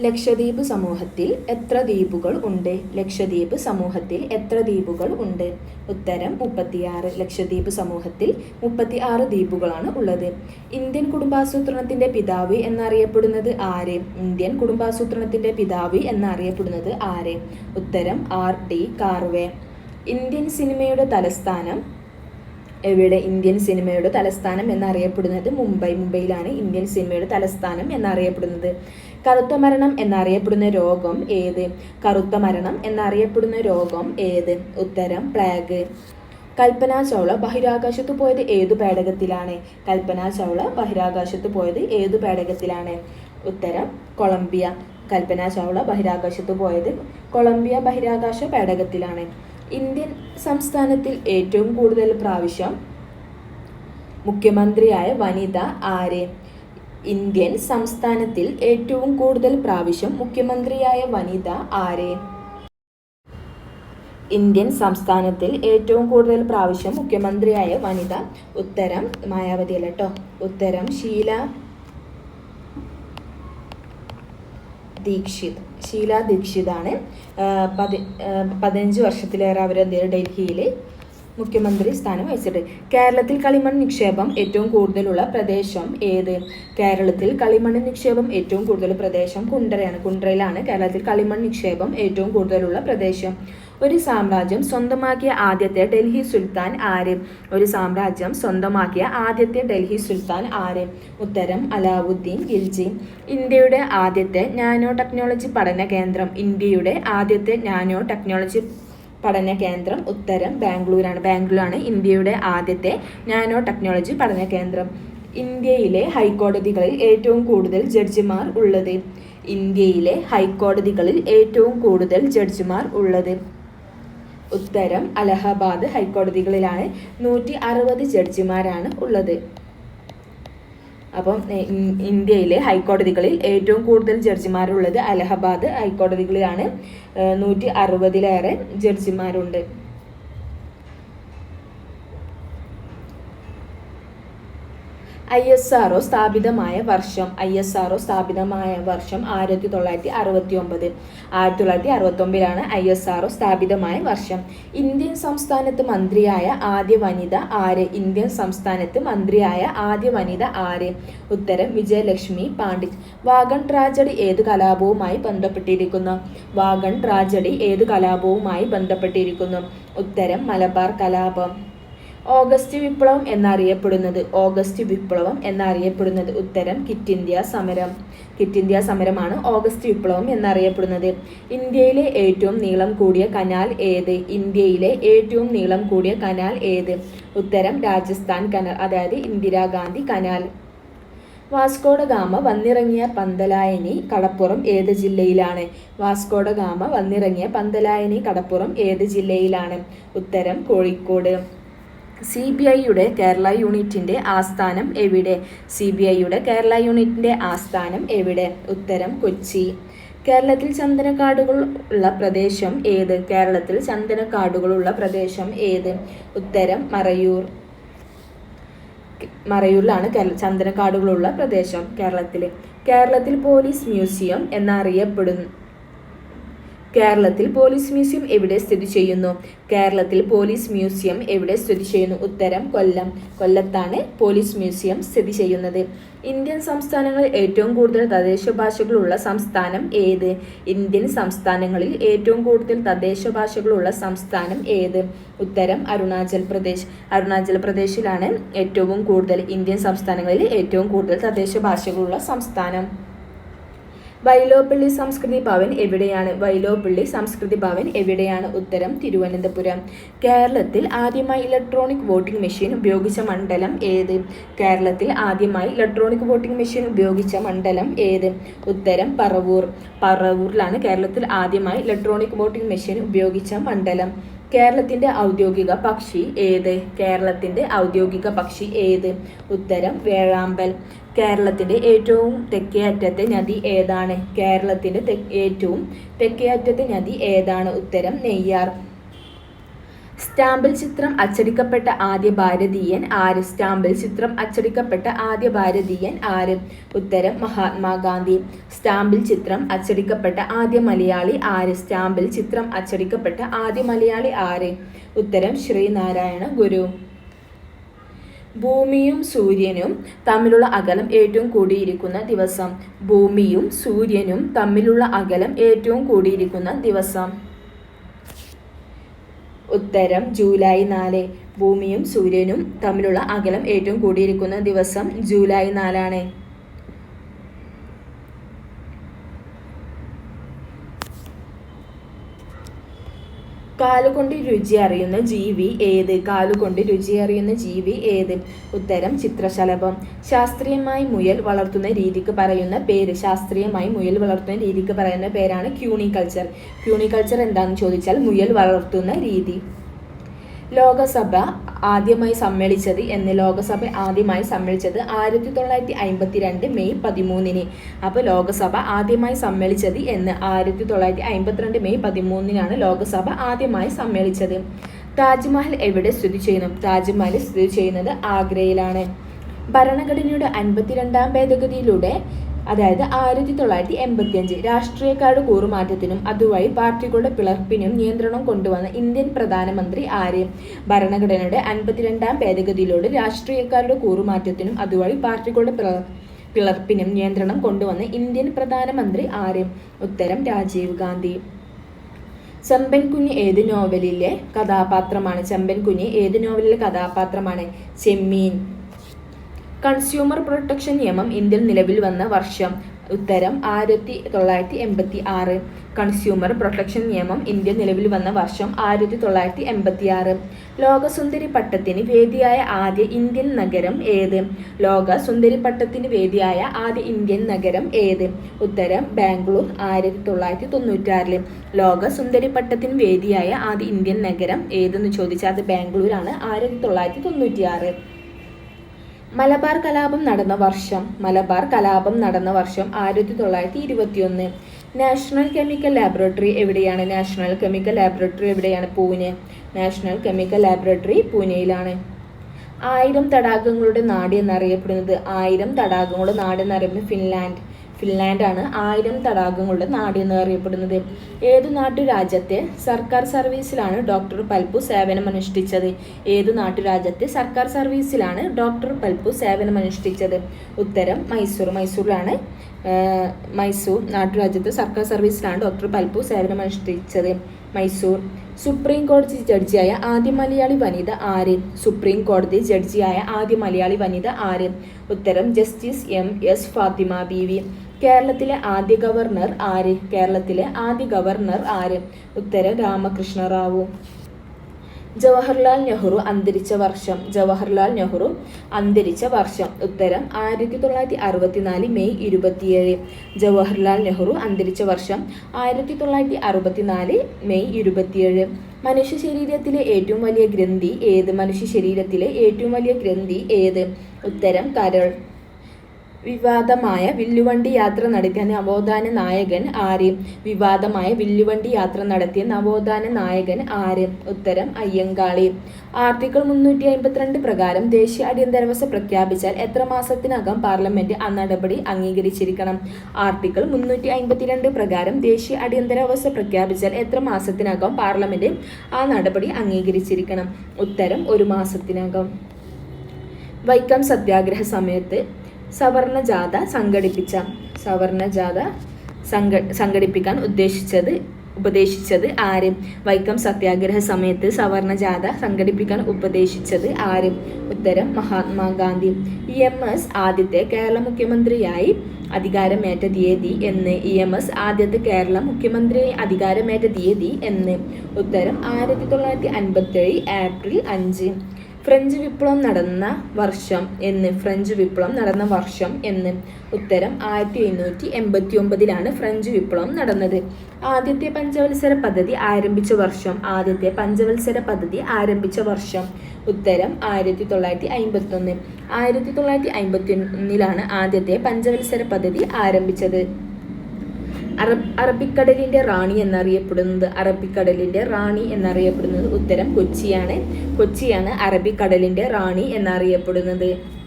ലക്ഷദ്വീപ് സമൂഹത്തിൽ എത്ര ദ്വീപുകൾ ഉണ്ട്? ലക്ഷദ്വീപ് സമൂഹത്തിൽ എത്ര ദ്വീപുകൾ ഉണ്ട്? ഉത്തരം മുപ്പത്തിയാറ്. ലക്ഷദ്വീപ് സമൂഹത്തിൽ മുപ്പത്തി ആറ് ദ്വീപുകളാണ് ഉള്ളത്. ഇന്ത്യൻ കുടുംബാസൂത്രണത്തിന്റെ പിതാവ് എന്നറിയപ്പെടുന്നത് ആര്? ഇന്ത്യൻ കുടുംബാസൂത്രണത്തിന്റെ പിതാവ് എന്നറിയപ്പെടുന്നത് ആര്? ഉത്തരം ആർ. ടി കാർവേ. ഇന്ത്യൻ സിനിമയുടെ തലസ്ഥാനം എവിടെ? ഇന്ത്യൻ സിനിമയുടെ തലസ്ഥാനം എന്നറിയപ്പെടുന്നത് മുംബൈ. മുംബൈയിലാണ് ഇന്ത്യൻ സിനിമയുടെ തലസ്ഥാനം എന്നറിയപ്പെടുന്നത്. കറുത്ത മരണം എന്നറിയപ്പെടുന്ന രോഗം ഏത്? കറുത്ത മരണം എന്നറിയപ്പെടുന്ന രോഗം ഏത്? ഉത്തരം പ്ലാഗ്. കൽപ്പന ചൗള ബഹിരാകാശത്ത് പോയത് ഏതു പേടകത്തിലാണ്? കൽപ്പന ചൗള ബഹിരാകാശത്ത് പോയത് ഏതു പേടകത്തിലാണ്? ഉത്തരം കൊളംബിയ. കൽപ്പന ചൗള ബഹിരാകാശത്ത് പോയത് കൊളംബിയ ബഹിരാകാശ പേടകത്തിലാണ്. ഇന്ത്യൻ സംസ്ഥാനത്തിൽ ഏറ്റവും കൂടുതൽ പ്രാവശ്യം മുഖ്യമന്ത്രിയായ വനിത ആര്? ഇന്ത്യൻ സംസ്ഥാനത്തിൽ ഏറ്റവും കൂടുതൽ പ്രാവശ്യം മുഖ്യമന്ത്രിയായ വനിത ആര്? ഇന്ത്യൻ സംസ്ഥാനത്തിൽ ഏറ്റവും കൂടുതൽ പ്രാവശ്യം മുഖ്യമന്ത്രിയായ വനിത ഉത്തരം മായാവതി അല്ല കേട്ടോ ഉത്തരം ഷീല ദീക്ഷിത്. ഷീല ദീക്ഷിതാണ്. പതി പതിനഞ്ച് വർഷത്തിലേറെ അവർ ഡൽഹിയിൽ മുഖ്യമന്ത്രി സ്ഥാനം വഹിച്ചത്. കേരളത്തിൽ കളിമൺ നിക്ഷേപം ഏറ്റവും കൂടുതലുള്ള പ്രദേശം ഏത്? കേരളത്തിൽ കളിമൺ നിക്ഷേപം ഏറ്റവും കൂടുതൽ പ്രദേശം കുണ്ടറയാണ്. കുണ്ടറയിലാണ് കേരളത്തിൽ കളിമൺ നിക്ഷേപം ഏറ്റവും കൂടുതലുള്ള പ്രദേശം. ഒരു സാമ്രാജ്യം സ്വന്തമാക്കിയ ആദ്യത്തെ ഡൽഹി സുൽത്താൻ ആര്? ഒരു സാമ്രാജ്യം സ്വന്തമാക്കിയ ആദ്യത്തെ ഡൽഹി സുൽത്താൻ ആര്? ഉത്തരം അലാവുദ്ദീൻ ഗിൽജി ഇന്ത്യയുടെ ആദ്യത്തെ നാനോ ടെക്നോളജി പഠന കേന്ദ്രം. ഇന്ത്യയുടെ ആദ്യത്തെ നാനോ ടെക്നോളജി പഠന കേന്ദ്രം ഉത്തരം ബാംഗ്ലൂരാണ്. ബാംഗ്ലൂരാണ് ഇന്ത്യയുടെ ആദ്യത്തെ നാനോ ടെക്നോളജി പഠന കേന്ദ്രം. ഇന്ത്യയിലെ ഹൈക്കോടതികളിൽ ഏറ്റവും കൂടുതൽ ജഡ്ജിമാർ ഉള്ളത്. ഇന്ത്യയിലെ ഹൈക്കോടതികളിൽ ഏറ്റവും കൂടുതൽ ജഡ്ജിമാർ ഉള്ളത്. ഉത്തരം അലഹബാദ് ഹൈക്കോടതികളിലാണ് നൂറ്റി അറുപത് ജഡ്ജിമാരാണ് ഉള്ളത്. അപ്പം ഇന്ത്യയിലെ ഹൈക്കോടതികളിൽ ഏറ്റവും കൂടുതൽ ജഡ്ജിമാരുള്ളത് അലഹബാദ് ഹൈക്കോടതികളിലാണ്. നൂറ്റി അറുപതിലേറെ ജഡ്ജിമാരുണ്ട്. ഐ എസ് ആർ ഒ സ്ഥാപിതമായ വർഷം ഐ എസ് ആർ ഒ സ്ഥാപിതമായ വർഷം ആയിരത്തി തൊള്ളായിരത്തി അറുപത്തി ഒമ്പത് ആയിരത്തി തൊള്ളായിരത്തി അറുപത്തൊമ്പതിലാണ് ഐ എസ് ആർ ഒ സ്ഥാപിതമായ വർഷം. ഇന്ത്യൻ സംസ്ഥാനത്ത് മന്ത്രിയായ ആദ്യ വനിത ആര്? ഇന്ത്യൻ സംസ്ഥാനത്ത് മന്ത്രിയായ ആദ്യ വനിത ആര്? ഉത്തരം വിജയലക്ഷ്മി പാണ്ഡിറ്റ് വാഗൺ ട്രാജഡി ഏത് കലാപവുമായി ബന്ധപ്പെട്ടിരിക്കുന്നു? വാഗൺ ട്രാജഡി ഏത് കലാപവുമായി ബന്ധപ്പെട്ടിരിക്കുന്നു? ഉത്തരം മലബാർ കലാപം. ഓഗസ്റ്റ് വിപ്ലവം എന്നറിയപ്പെടുന്നത്. ഓഗസ്റ്റ് വിപ്ലവം എന്നറിയപ്പെടുന്നത് ഉത്തരം കിറ്റ് ഇന്ത്യ സമരം. കിറ്റ് ഇന്ത്യ സമരമാണ് ഓഗസ്റ്റ് വിപ്ലവം എന്നറിയപ്പെടുന്നത്. ഇന്ത്യയിലെ ഏറ്റവും നീളം കൂടിയ കനാൽ ഏത്? ഇന്ത്യയിലെ ഏറ്റവും നീളം കൂടിയ കനാൽ ഏത്? ഉത്തരം രാജസ്ഥാൻ കനാൽ അതായത് Indira Gandhi canal. Vasco da Gama വന്നിറങ്ങിയ Pantalayani കടപ്പുറം ഏത് ജില്ലയിലാണ്? വാസ്കോഡ ഗാമ വന്നിറങ്ങിയ പന്തലായനി കടപ്പുറം ഏത് ജില്ലയിലാണ്? ഉത്തരം കോഴിക്കോട്. സി ബി ഐയുടെ കേരള യൂണിറ്റിന്റെ ആസ്ഥാനം എവിടെ? സി ബി ഐയുടെ കേരള യൂണിറ്റിന്റെ ആസ്ഥാനം എവിടെ? ഉത്തരം കൊച്ചി. കേരളത്തിൽ ചന്ദനക്കാടുകൾ ഉള്ള പ്രദേശം ഏത്? കേരളത്തിൽ ചന്ദനക്കാടുകളുള്ള പ്രദേശം ഏത്? ഉത്തരം മറയൂർ. മറയൂരിലാണ് കേരള ചന്ദനക്കാടുകളുള്ള പ്രദേശം കേരളത്തിൽ കേരളത്തിൽ പോലീസ് മ്യൂസിയം എന്നറിയപ്പെടുന്നു കേരളത്തിൽ പോലീസ് മ്യൂസിയം എവിടെ സ്ഥിതി ചെയ്യുന്നു? കേരളത്തിൽ പോലീസ് മ്യൂസിയം എവിടെ സ്ഥിതി ചെയ്യുന്നു? ഉത്തരം കൊല്ലം. കൊല്ലത്താണ് പോലീസ് മ്യൂസിയം സ്ഥിതി ചെയ്യുന്നത്. ഇന്ത്യൻ സംസ്ഥാനങ്ങളിൽ ഏറ്റവും കൂടുതൽ തദ്ദേശ ഭാഷകളുള്ള സംസ്ഥാനം ഏത്? ഇന്ത്യൻ സംസ്ഥാനങ്ങളിൽ ഏറ്റവും കൂടുതൽ തദ്ദേശ ഭാഷകളുള്ള സംസ്ഥാനം ഏത്? ഉത്തരം അരുണാചൽ പ്രദേശ്. അരുണാചൽ പ്രദേശിലാണ് ഏറ്റവും കൂടുതൽ ഇന്ത്യൻ സംസ്ഥാനങ്ങളിൽ ഏറ്റവും കൂടുതൽ തദ്ദേശ ഭാഷകളുള്ള സംസ്ഥാനം. വൈലോപ്പള്ളി സംസ്കൃതി ഭവൻ എവിടെയാണ്? വൈലോപ്പള്ളി സംസ്കൃതി ഭവൻ എവിടെയാണ്? ഉത്തരം തിരുവനന്തപുരം. കേരളത്തിൽ ആദ്യമായി ഇലക്ട്രോണിക് വോട്ടിംഗ് മെഷീൻ ഉപയോഗിച്ച മണ്ഡലം ഏത്? കേരളത്തിൽ ആദ്യമായി ഇലക്ട്രോണിക് വോട്ടിംഗ് മെഷീൻ ഉപയോഗിച്ച മണ്ഡലം ഏത്? ഉത്തരം പറവൂർ. പറവൂരിലാണ് കേരളത്തിൽ ആദ്യമായി ഇലക്ട്രോണിക് വോട്ടിംഗ് മെഷീൻ ഉപയോഗിച്ച മണ്ഡലം. കേരളത്തിന്റെ ഔദ്യോഗിക പക്ഷി ഏത്? കേരളത്തിന്റെ ഔദ്യോഗിക പക്ഷി ഏത്? ഉത്തരം വേഴാമ്പൽ. കേരളത്തിന്റെ ഏറ്റവും തെക്കേ അറ്റത്തെ നദി ഏതാണ്? കേരളത്തിന്റെ ഏറ്റവും തെക്കേ അറ്റത്തെ നദി ഏതാണ്? ഉത്തരം നെയ്യാർ. സ്റ്റാമ്പിൽ ചിത്രം അച്ചടിക്കപ്പെട്ട ആദ്യ ഭാരതീയൻ ആര്? സ്റ്റാമ്പിൽ ചിത്രം അച്ചടിക്കപ്പെട്ട ആദ്യ ഭാരതീയൻ ആര്? ഉത്തരം മഹാത്മാഗാന്ധി. സ്റ്റാമ്പിൽ ചിത്രം അച്ചടിക്കപ്പെട്ട ആദ്യ മലയാളി ആര്? സ്റ്റാമ്പിൽ ചിത്രം അച്ചടിക്കപ്പെട്ട ആദ്യ മലയാളി ആര്? ഉത്തരം ശ്രീനാരായണ ഗുരു. ഭൂമിയും സൂര്യനും തമ്മിലുള്ള അകലം ഏറ്റവും കൂടിയിരിക്കുന്ന ദിവസം. ഭൂമിയും സൂര്യനും തമ്മിലുള്ള അകലം ഏറ്റവും കൂടിയിരിക്കുന്ന ദിവസം. ഉത്തരം ജൂലൈ നാല്. ഭൂമിയും സൂര്യനും തമ്മിലുള്ള അകലം ഏറ്റവും കൂടിയിരിക്കുന്ന ദിവസം ജൂലൈ നാലാണ്. കാലുകൊണ്ട് രുചി അറിയുന്ന ജീവി ഏത്? കാലുകൊണ്ട് രുചി അറിയുന്ന ജീവി ഏത്? ഉത്തരം ചിത്രശലഭം. ശാസ്ത്രീയമായി മുയൽ വളർത്തുന്ന രീതിക്ക് പറയുന്ന പേര്. ശാസ്ത്രീയമായി മുയൽ വളർത്തുന്ന രീതിക്ക് പറയുന്ന പേരാണ് ക്യൂണിക്കൾച്ചർ ക്യൂണിക്കൾച്ചർ എന്താണെന്ന് ചോദിച്ചാൽ മുയൽ വളർത്തുന്ന രീതി. ലോകസഭ ആദ്യമായി സമ്മേളിച്ചത് എന്ന് ലോകസഭ ആദ്യമായി സമ്മേളിച്ചത് ആയിരത്തി തൊള്ളായിരത്തി അമ്പത്തി രണ്ട് മെയ് പതിമൂന്നിന്. അപ്പോൾ ലോകസഭ ആദ്യമായി സമ്മേളിച്ചത് എന്ന് ആയിരത്തി തൊള്ളായിരത്തി അമ്പത്തിരണ്ട് മെയ് പതിമൂന്നിനാണ് ലോകസഭ ആദ്യമായി സമ്മേളിച്ചത്. താജ്മഹൽ എവിടെ സ്ഥിതി ചെയ്യുന്നു? താജ്മഹൽ സ്ഥിതി ചെയ്യുന്നത് ആഗ്രയിലാണ്. ഭരണഘടനയുടെ അൻപത്തിരണ്ടാം ഭേദഗതിയിലൂടെ അതായത് ആയിരത്തി തൊള്ളായിരത്തി എൺപത്തി അഞ്ച് രാഷ്ട്രീയക്കാരുടെ കൂറുമാറ്റത്തിനും അതുവഴി പാർട്ടികളുടെ പിളർപ്പിനും നിയന്ത്രണം കൊണ്ടുവന്ന ഇന്ത്യൻ പ്രധാനമന്ത്രി ആര്? ഭരണഘടനയുടെ അൻപത്തിരണ്ടാം ഭേദഗതിയിലൂടെ രാഷ്ട്രീയക്കാരുടെ കൂറുമാറ്റത്തിനും അതുവഴി പാർട്ടികളുടെ പിളർപ്പിനും നിയന്ത്രണം കൊണ്ടുവന്ന ഇന്ത്യൻ പ്രധാനമന്ത്രി ആര്? ഉത്തരം രാജീവ് ഗാന്ധി. ചെമ്പൻ കുഞ്ഞ് ഏത് നോവലിലെ കഥാപാത്രമാണ്? ചെമ്പൻ കുഞ്ഞ് ഏത് നോവലിലെ കഥാപാത്രമാണ്? ചെമ്മീൻ. കൺസ്യൂമർ പ്രൊട്ടക്ഷൻ നിയമം ഇന്ത്യയിൽ നിലവിൽ വന്ന വർഷം ഉത്തരം ആയിരത്തി തൊള്ളായിരത്തി എൺപത്തി ആറ് കൺസ്യൂമർ പ്രൊട്ടക്ഷൻ നിയമം ഇന്ത്യ നിലവിൽ വന്ന വർഷം ആയിരത്തി തൊള്ളായിരത്തി എൺപത്തി ആറ് ലോകസുന്ദരി പട്ടത്തിന് വേദിയായ ആദ്യ ഇന്ത്യൻ നഗരം ഏത്? ലോക സുന്ദരി പട്ടത്തിന് വേദിയായ ആദ്യ ഇന്ത്യൻ നഗരം ഏത്? ഉത്തരം ബാംഗ്ലൂർ ആയിരത്തി തൊള്ളായിരത്തി തൊണ്ണൂറ്റാറിൽ. ലോക സുന്ദരി പട്ടത്തിന് വേദിയായ ആദ്യ ഇന്ത്യൻ നഗരം ഏതെന്ന് ചോദിച്ചാൽ അത് ബാംഗ്ലൂരാണ് ആയിരത്തി തൊള്ളായിരത്തി തൊണ്ണൂറ്റിയാറ്. മലബാർ കലാപം നടന്ന വർഷം മലബാർ കലാപം നടന്ന വർഷം ആയിരത്തി തൊള്ളായിരത്തി ഇരുപത്തിയൊന്ന് നാഷണൽ കെമിക്കൽ ലാബറട്ടറി എവിടെയാണ്? നാഷണൽ കെമിക്കൽ ലാബറട്ടറി എവിടെയാണ്? പൂനെ. നാഷണൽ കെമിക്കൽ ലാബറട്ടറി പൂനെയിലാണ്. ആയിരം തടാകങ്ങളുടെ നാട് എന്നറിയപ്പെടുന്നത് ആയിരം തടാകങ്ങളുടെ നാട് എന്നറിയപ്പെടുന്നത് ഫിൻലാൻഡ്. ഫിൻലാൻഡാണ് ആയിരം തടാകങ്ങളുടെ നാട് എന്ന് അറിയപ്പെടുന്നത്. ഏതു നാട്ടുരാജ്യത്തെ സർക്കാർ സർവീസിലാണ് ഡോക്ടർ പൽപ്പു സേവനമനുഷ്ഠിച്ചത്? ഏതു നാട്ടുരാജ്യത്തെ സർക്കാർ സർവീസിലാണ് ഡോക്ടർ പൽപ്പു സേവനമനുഷ്ഠിച്ചത്? ഉത്തരം മൈസൂർ. മൈസൂരിലാണ് മൈസൂർ നാട്ടുരാജ്യത്തെ സർക്കാർ സർവീസിലാണ് ഡോക്ടർ പൽപ്പു സേവനമനുഷ്ഠിച്ചത്. മൈസൂർ. സുപ്രീം കോടതി ജഡ്ജിയായ ആദ്യ മലയാളി വനിത ആര്? സുപ്രീം കോടതി ജഡ്ജിയായ ആദ്യ മലയാളി വനിത ആര്? ഉത്തരം justice M. S. Fathima Bi കേരളത്തിലെ ആദ്യ ഗവർണർ ആര്? കേരളത്തിലെ ആദ്യ ഗവർണർ ആര്? ഉത്തരം രാമകൃഷ്ണ റാവു. ജവഹർലാൽ നെഹ്റു അന്തരിച്ച വർഷം. ജവഹർലാൽ നെഹ്റു അന്തരിച്ച വർഷം. ഉത്തരം ആയിരത്തി തൊള്ളായിരത്തി അറുപത്തിനാല് മെയ് ഇരുപത്തിയേഴ്. ജവഹർലാൽ നെഹ്റു അന്തരിച്ച വർഷം ആയിരത്തി തൊള്ളായിരത്തി അറുപത്തിനാല് മെയ് ഇരുപത്തിയേഴ്. മനുഷ്യ ശരീരത്തിലെ ഏറ്റവും വലിയ ഗ്രന്ഥി ഏത്? മനുഷ്യ ശരീരത്തിലെ ഏറ്റവും വലിയ ഗ്രന്ഥി ഏത്? ഉത്തരം കരൾ. വിവാദമായ വില്ലുവണ്ടി യാത്ര നടത്തിയ നവോത്ഥാന നായകൻ ആര്? വിവാദമായ വില്ലുവണ്ടി യാത്ര നടത്തിയ നവോത്ഥാന നായകൻ ആര്? ഉത്തരം അയ്യങ്കാളി. ആർട്ടിക്കിൾ മുന്നൂറ്റി അമ്പത്തിരണ്ട് പ്രകാരം ദേശീയ അടിയന്തരാവസ്ഥ പ്രഖ്യാപിച്ചാൽ എത്ര മാസത്തിനകം പാർലമെന്റ് ആ നടപടി അംഗീകരിച്ചിരിക്കണം? ആർട്ടിക്കിൾ മുന്നൂറ്റി അമ്പത്തിരണ്ട് പ്രകാരം ദേശീയ അടിയന്തരാവസ്ഥ പ്രഖ്യാപിച്ചാൽ എത്ര മാസത്തിനകം പാർലമെന്റ് ആ നടപടി അംഗീകരിച്ചിരിക്കണം? ഉത്തരം ഒരു മാസത്തിനകം. വൈക്കം സത്യാഗ്രഹ സമയത്ത് സവർണ ജാഥ സംഘടിപ്പിച്ച സവർണ ജാഥ സംഘ സംഘടിപ്പിക്കാൻ ഉദ്ദേശിച്ചത് ഉപദേശിച്ചത് ആര്? വൈക്കം സത്യാഗ്രഹ സമയത്ത് സവർണ ജാഥ സംഘടിപ്പിക്കാൻ ഉപദേശിച്ചത് ആര്? ഉത്തരം മഹാത്മാഗാന്ധി ഇ എം എസ് ആദ്യത്തെ കേരള മുഖ്യമന്ത്രിയായി അധികാരമേറ്റ തീയതി എന്ന്. ഇ എം എസ് ആദ്യത്തെ കേരള മുഖ്യമന്ത്രിയായി അധികാരമേറ്റ തീയതി എന്ന്. ഉത്തരം ആയിരത്തി തൊള്ളായിരത്തി അൻപത്തേഴ് ഏപ്രിൽ അഞ്ച്. ഫ്രഞ്ച് വിപ്ലവം നടന്ന വർഷം എന്ന് ഫ്രഞ്ച് വിപ്ലവം നടന്ന വർഷം എന്ന് ഉത്തരം ആയിരത്തി എണ്ണൂറ്റി എൺപത്തി ഒമ്പതിലാണ് ഫ്രഞ്ച് വിപ്ലവം നടന്നത്. ആദ്യത്തെ പഞ്ചവത്സര പദ്ധതി ആരംഭിച്ച വർഷം ആദ്യത്തെ പഞ്ചവത്സര പദ്ധതി ആരംഭിച്ച വർഷം ഉത്തരം ആയിരത്തി തൊള്ളായിരത്തി അമ്പത്തി ഒന്ന് ആയിരത്തി തൊള്ളായിരത്തി അമ്പത്തി ഒന്നിലാണ് ആദ്യത്തെ പഞ്ചവത്സര പദ്ധതി ആരംഭിച്ചത്. അറബ് അറബിക്കടലിന്റെ റാണി എന്നറിയപ്പെടുന്നത് അറബിക്കടലിന്റെ റാണി എന്നറിയപ്പെടുന്നത് ഉത്തരം കൊച്ചിയാണ്. കൊച്ചിയാണ് അറബിക്കടലിന്റെ റാണി എന്നറിയപ്പെടുന്നത്.